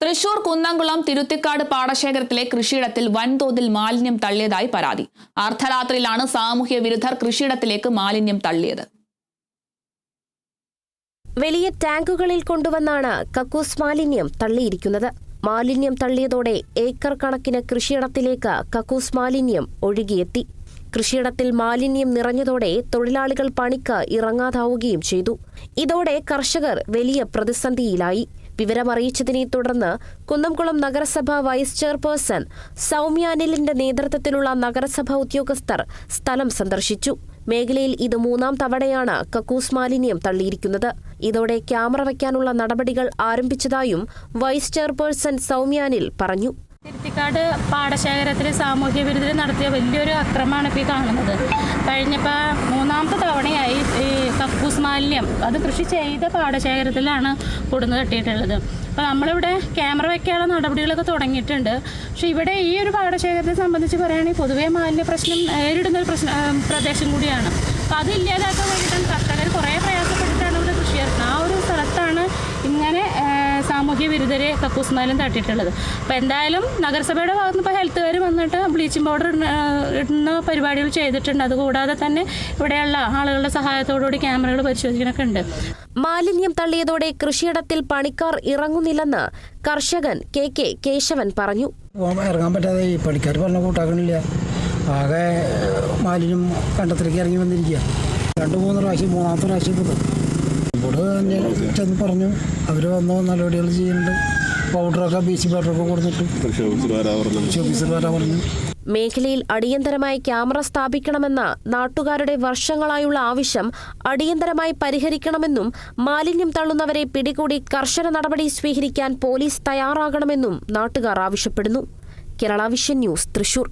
തൃശൂർ കുന്നംകുളം തിരുത്തിക്കാട് പാടശേഖരത്തിലെ കൃഷിയിടത്തിൽ വൻതോതിൽ മാലിന്യം തള്ളിയതായി പരാതി. അർദ്ധരാത്രിയിലാണ് സാമൂഹ്യ വിരുദ്ധർ കൃഷിയിടത്തിലേക്ക് മാലിന്യം തള്ളിയത്. വലിയ ടാങ്കുകളിൽ കൊണ്ടുവന്നാണ് കക്കൂസ് മാലിന്യം തള്ളിയിരിക്കുന്നത്. മാലിന്യം തള്ളിയതോടെ ഏക്കർ കണക്കിന് കൃഷിയിടത്തിലേക്ക് കക്കൂസ് മാലിന്യം ഒഴുകിയെത്തി. കൃഷിയിടത്തിൽ മാലിന്യം നിറഞ്ഞതോടെ തൊഴിലാളികൾ പണിക്ക് ഇറങ്ങാതാവുകയും ചെയ്തു. ഇതോടെ കർഷകർ വലിയ പ്രതിസന്ധിയിലായി. വിവരമറിയിച്ചതിനെ തുടർന്ന് കുന്നംകുളം നഗരസഭ വൈസ് ചെയർപേഴ്സൺ സൗമ്യ അനിലിന്റെ നേതൃത്വത്തിലുള്ള നഗരസഭ ഉദ്യോഗസ്ഥർ സ്ഥലം സന്ദർശിച്ചു. മേഖലയിൽ ഇത് മൂന്നാം തവണയാണ് കക്കൂസ് മാലിന്യം തള്ളിയിരിക്കുന്നത്. ഇതോടെ ക്യാമറ വയ്ക്കാനുള്ള നടപടികൾ ആരംഭിച്ചതായും വൈസ് ചെയർപേഴ്സൺ സൗമ്യാനിൽ പറഞ്ഞു. തിരുത്തിക്കാട് പാടശേഖരത്തിൽ സാമൂഹ്യ വിരുദ്ധർ നടത്തിയ വലിയൊരു അക്രമമാണ് ഇപ്പോൾ കാണുന്നത്. കഴിഞ്ഞപ്പോൾ മൂന്നാമത്തെ തവണയായി ഈ മാലിന്യം അത് കൃഷി ചെയ്ത പാടശേഖരത്തിലാണ് കൊടുന്ന് കെട്ടിയിട്ടുള്ളത് അപ്പോൾ നമ്മളിവിടെ ക്യാമറ വയ്ക്കാനുള്ള നടപടികളൊക്കെ തുടങ്ങിയിട്ടുണ്ട്. പക്ഷേ ഇവിടെ ഈ ഒരു പാടശേഖരത്തെ സംബന്ധിച്ച് പറയുകയാണെങ്കിൽ പൊതുവേ മാലിന്യ പ്രശ്നം നേരിടുന്ന ഒരു പ്രശ്ന പ്രദേശം കൂടിയാണ്. അപ്പോൾ അത് ഇല്ലാതാക്കാൻ വേണ്ടിയിട്ടാണ് കർഷകർ കുറേ സാമൂഹ്യ വിരുദ്ധരെ കക്കൂസ് മാലിന്യം തട്ടിയിട്ടുള്ളത്. അപ്പോൾ എന്തായാലും നഗരസഭയുടെ ഭാഗത്ത് നിന്ന് ഇപ്പോൾ ഹെൽത്തുകാർ വന്നിട്ട് ബ്ലീച്ചിങ് പൗഡർ ഇടുന്ന പരിപാടികൾ ചെയ്തിട്ടുണ്ട്. അതുകൂടാതെ തന്നെ ഇവിടെയുള്ള ആളുകളുടെ സഹായത്തോടുകൂടി ക്യാമറകൾ പരിശോധിക്കണൊക്കെ ഉണ്ട്. മാലിന്യം തള്ളിയതോടെ കൃഷിയിടത്തിൽ പണിക്കാർ ഇറങ്ങുന്നില്ലെന്ന് കർഷകൻ കെ കെ കേശവൻ പറഞ്ഞു. ഇറങ്ങാൻ പറ്റാതെ ഈ പണിക്കാർ പറഞ്ഞ കൂട്ടാക്കണില്ല. ആകെ മാലിന്യം കണ്ടത്തിലേക്ക് ഇറങ്ങി വന്നിരിക്കുക. രണ്ട് മൂന്ന് പ്രാവശ്യം മൂന്നാമത്തെ പ്രാവശ്യം ഇവിടെ തന്നെ ചെന്ന് പറഞ്ഞു. അവർ വന്നു നടപടികൾ ചെയ്യുന്നുണ്ട്. പൗഡറൊക്കെ ബി സി പൗഡറൊക്കെ കൊടുത്തിട്ട് മേഖലയിൽ അടിയന്തരമായി ക്യാമറ സ്ഥാപിക്കണമെന്ന നാട്ടുകാരുടെ വർഷങ്ങളായുള്ള ആവശ്യം അടിയന്തരമായി പരിഹരിക്കണമെന്നും മാലിന്യം തള്ളുന്നവരെ പിടികൂടി കർശന നടപടി സ്വീകരിക്കാൻ പോലീസ് തയ്യാറാകണമെന്നും നാട്ടുകാർ ആവശ്യപ്പെടുന്നു. Kerala vision news Thrissur.